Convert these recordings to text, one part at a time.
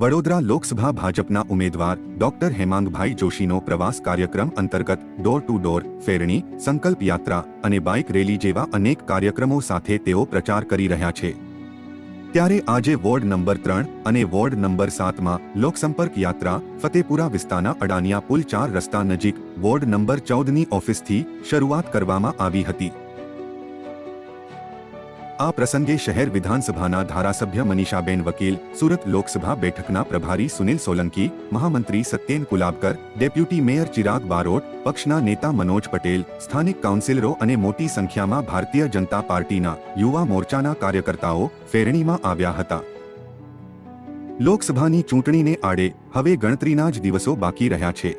વડોદરા લોકસભા ભાજપના ઉમેદવાર ડોક્ટર હેમાંગભાઈ જોશીનો પ્રવાસ કાર્યક્રમ અંતર્ગત ડોર ટુ ડોર ફેરણી, સંકલ્પ યાત્રા અને બાઇક રેલી જેવા અનેક કાર્યક્રમો સાથે તેઓ પ્રચાર કરી રહ્યા છે. ત્યારે આજે વોર્ડ નંબર ત્રણ અને વોર્ડ નંબર સાતમાં લોકસંપર્ક યાત્રા, ફતેપુરા વિસ્તારના અડાનિયા પુલ ચાર રસ્તા નજીક વોર્ડ નંબર ચૌદની ઓફિસથી શરૂઆત કરવામાં આવી હતી. આ પ્રસંગે શહેર વિધાનસભાના ધારાસભ્ય મનીષાબેન વકીલ, સુરત લોકસભા બેઠકના પ્રભારી સુનિલ સોલંકી, મહામંત્રી સત્યેન કુલાબકર, ડેપ્યુટી મેયર ચિરાગ બારોટ, પક્ષના નેતા મનોજ પટેલ, સ્થાનિક કાઉન્સિલરો અને મોટી સંખ્યામાં ભારતીય જનતા પાર્ટીના યુવા મોરચાના કાર્યકર્તાઓ ફેરણીમાં આવ્યા હતા. લોકસભાની ચૂંટણીને આડે હવે ગણતરીના જ દિવસો બાકી રહ્યા છે.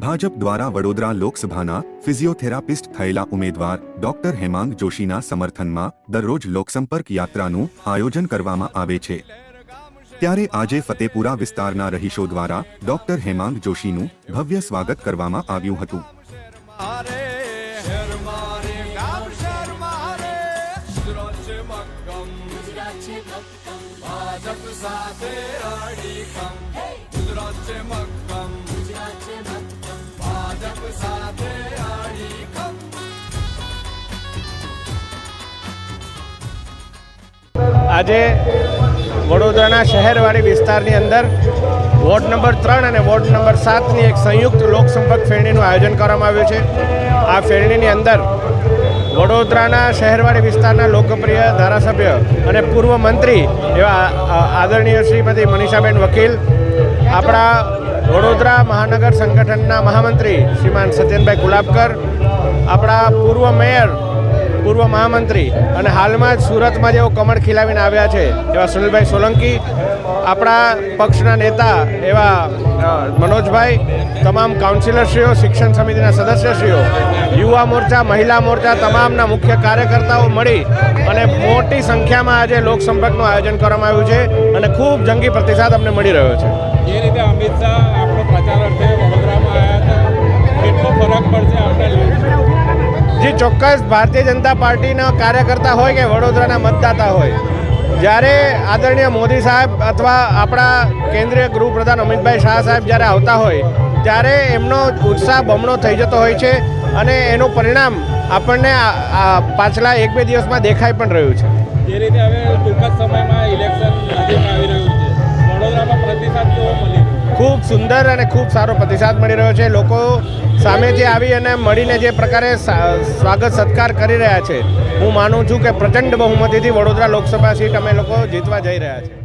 ભાજપ દ્વારા વડોદરા લોકસભાના ફિઝિયોથેરાપિસ્ટ થયેલા ઉમેદવાર ડોક્ટર હેમાંગ જોશીના સમર્થનમાં દરરોજ લોકસંપર્ક યાત્રાનું આયોજન કરવામાં આવે છે. ત્યારે આજે ફતેપુરા વિસ્તારના રહીશો દ્વારા ડોક્ટર હેમાંગ જોશીનું ભવ્ય સ્વાગત કરવામાં આવ્યું હતું. મારે આજે વડોદરાના શહેરવાળી વિસ્તારની અંદર વોર્ડ નંબર ત્રણ અને વોર્ડ નંબર સાતની એક સંયુક્ત લોકસંપર્ક ફેરણીનું આયોજન કરવામાં આવ્યું છે. આ ફેરણીની અંદર વડોદરાના શહેરવાળી વિસ્તારના લોકપ્રિય ધારાસભ્ય અને પૂર્વ મંત્રી એવા આદરણીય શ્રીમતી મનીષાબેન વકીલ, આપણા વડોદરા મહાનગર સંગઠનના મહામંત્રી શ્રીમાન સત્યનભાઈ ગુલાબકર આપણા પૂર્વ મેયર પૂર્વ મહામંત્રી અને હાલમાં જ સુરતમાં જેઓ કમળ ખીલાવીને આવ્યા છે, એવા સુનિલભાઈ સોલંકી, આપણા પક્ષના નેતા એવા મનોજભાઈ, તમામ કાઉન્સિલરશ્રીઓ, શિક્ષણ સમિતિના સદસ્યશ્રીઓ, યુવા મોરચા, મહિલા મોરચા, તમામના મુખ્ય કાર્યકર્તાઓ મળી અને મોટી સંખ્યામાં આજે લોકસંપર્કનું આયોજન કરવામાં આવ્યું છે અને ખૂબ જંગી પ્રતિસાદ અમને મળી રહ્યો છે. જે રીતે અમિત શાહ આપણો પ્રચાર અર્થે ચોક્કસ ભારતીય જનતા પાર્ટીના કાર્યકર્તા હોય કે વડોદરાના મતદાતા હોય, જ્યારે આદરણીય મોદી સાહેબ અથવા આપણા કેન્દ્રીય ગૃહપ્રધાન અમિતભાઈ શાહ સાહેબ જ્યારે આવતા હોય, ત્યારે એમનો ઉત્સાહ બમણો થઈ જતો હોય છે અને એનું પરિણામ આપણને પાછલા એક બે દિવસમાં દેખાઈ પણ રહ્યું છે. જે રીતે હવે ટૂંક સમયમાં ઇલેક્શન આવી રહ્યું છે. વડોદરામાં પ્રતિસાદ કેવો મળી ખૂબ સુંદર અને ખૂબ સારો પ્રતિસાદ મળી રહ્યો છે. લોકો સામે જે આવી અને મળીને જે પ્રકારે સ્વાગત, સત્કાર કરી રહ્યા છે, હું માનું છું કે પ્રચંડ બહુમતીથી વડોદરા લોકસભા સીટ અમે લોકો જીતવા જઈ રહ્યા છે